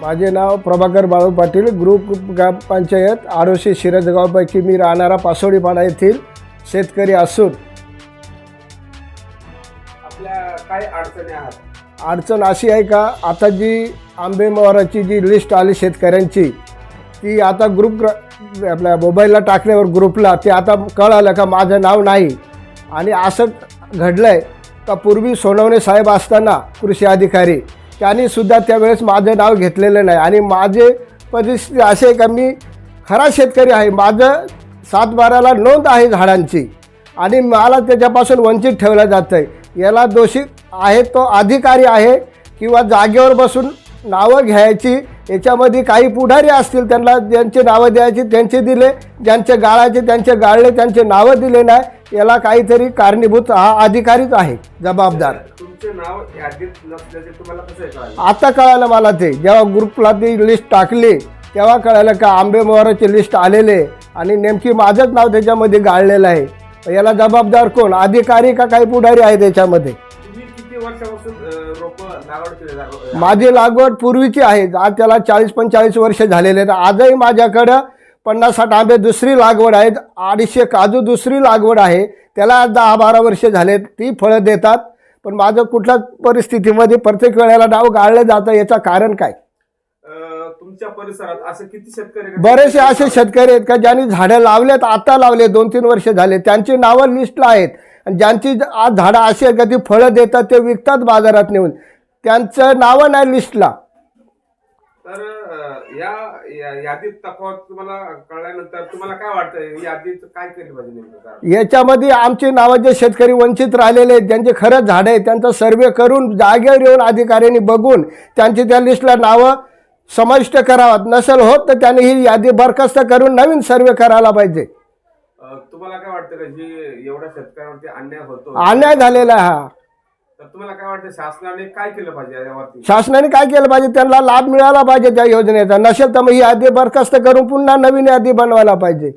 माझे नाव प्रभाकर बाळू पाटील ग्रुप ग्रामपंचायत आडोशी शिरजगावपैकी मी राहणारा पासोडीपाडा येथील शेतकरी असून आपल्या काय अडचणी आहात? अडचण अशी आहे का आता जी आंबे मोहराची जी लिस्ट आली शेतकऱ्यांची ती आता ग्रुप ग्र आपल्या मोबाईलला टाकल्यावर ग्रुपला ते आता कळालं का माझं नाव नाही. आणि असं घडलं आहे का पूर्वी सोनवणे साहेब असताना कृषी अधिकारी त्यांनी सुद्धा त्यावेळेस माझं नाव घेतलेलं नाही. आणि माझे परिस्थिती असे आहे का मी खरा शेतकरी आहे. माझं सातबाराला नोंद आहे झाडांची. आणि मला त्याच्यापासून वंचित ठेवलं जातं आहे याला दोषी आहे तो अधिकारी आहे किंवा जागेवर बसून नावं घ्यायची याच्यामध्ये काही पुढारी असतील त्यांना ज्यांचे नावं द्यायची त्यांचे दिले ज्यांचे गाळायचे त्यांचे गाळले त्यांचे नावं दिले नाही याला काहीतरी कारणीभूत हा अधिकारीच आहे जबाबदार. तुमचे नाव यादीत नसल्याचे तुम्हाला कसं आहे कळालं? आता कळालं मला ते. जेव्हा ग्रुपला ती लिस्ट टाकली तेव्हा कळालं का आंबे मोहराची लिस्ट आलेले आणि नेमकी माझंच नाव त्याच्यामध्ये गाळलेलं आहे. याला जबाबदार कोण? अधिकारी का काही पुढारी आहे त्याच्यामध्ये? तुम्ही किती वर्षापासून रोप लागवड केली जात माझी लागवड पूर्वीची आहे. आज त्याला चाळीस पंचेचाळीस वर्ष झालेले आहेत. आजही माझ्याकडं पन्नास साठ आंबे दुसरी लागवड आहेत. अडीचशे काजू दुसरी लागवड आहे. त्याला आज दहा बारा वर्ष झालेत. ती फळं देतात. पण माझं कुठल्याच परिस्थितीमध्ये प्रत्येक वेळेला नाव गाळलं जातं याचं कारण काय? तुमच्या परिसरात असे किती शेतकरी? बरेचसे असे शेतकरी आहेत का ज्यांनी झाडं लावलेत आता लावले दोन तीन वर्ष झाले. त्यांची नावं लिस्टला आहेत. आणि ज्यांची आज झाडं अशी आहेत का ती फळं देतात ते विकतात बाजारात नेऊन. त्यांचं नावं नाही लिस्टला. तर या यादीत तफावत तुम्हाला कळल्यानंतर तुम्हाला काय वाटतं यादीत काय केली पाहिजे नेमकं? याच्यामध्ये आमचे नावाचे शेतकरी वंचित राहिलेले आहेत. ज्यांचे खरंच झाडं आहे त्यांचा सर्वे करून जागेवर येऊन अधिकाऱ्यांनी बघून त्यांची त्या लिस्टला नावं समाविष्ट करावात नसेल होत तर त्यांनी ही यादी बरखास्त करून नवीन सर्वे करायला पाहिजे. तुम्हाला काय वाटतं का? जी एवढ्या शेतकऱ्यांवरती अन्याय होतो अन्याय झालेला हा. तर तुम्हाला काय वाटतं शासनाने काय केलं पाहिजे यावरती? शासनाने काय केलं पाहिजे? त्यांना लाभ मिळाला पाहिजे त्या योजनेचा. नसेल तर मग ही यादी बरखास्त करून पुन्हा नवीन यादी बनवायला पाहिजे.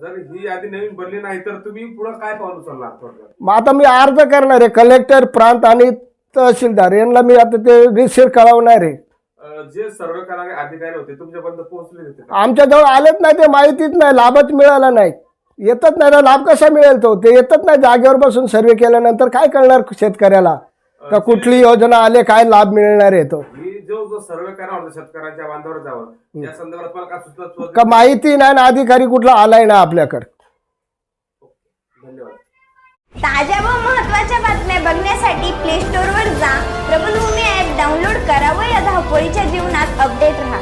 जर ही यादी नवीन बनली नाही तर तुम्ही पुढे काय पाऊल उचलणार थोडक्यात? मग आता मी अर्ज करणार आहे कलेक्टर प्रांत आणि तहसीलदार. यांना मी आता ते रिसिर कळवणार आहे. अं, जे सर्वे करणारे अधिकारी होते तुमच्यापर्यंत पोहोचले होते का? आमच्याजवळ आलेच नाही ते माहितीच नाही लाभच मिळाला नाही. येतच नाही तर लाभ कसा मिळेल तो? ते येतच नाही जागेवर बसून सर्वे केल्यानंतर काय कळणार शेतकऱ्याला? का कुठली योजना आले काय लाभ मिळणार आहे तो? जो जो सर्वे करणार होता शेतकऱ्यांच्या बांधावर जावं या संदर्भात मला काय सुचत होतं? का माहिती नाही ना अधिकारी कुठला आलाय ना आपल्याकडे? धन्यवाद. ताज्या व महत्त्वाच्या बातम्या बघण्यासाठी प्ले स्टोअरवर जा. प्रबलभूमी ॲप डाउनलोड करा व या धावपळीच्या जीवनात अपडेट राहा.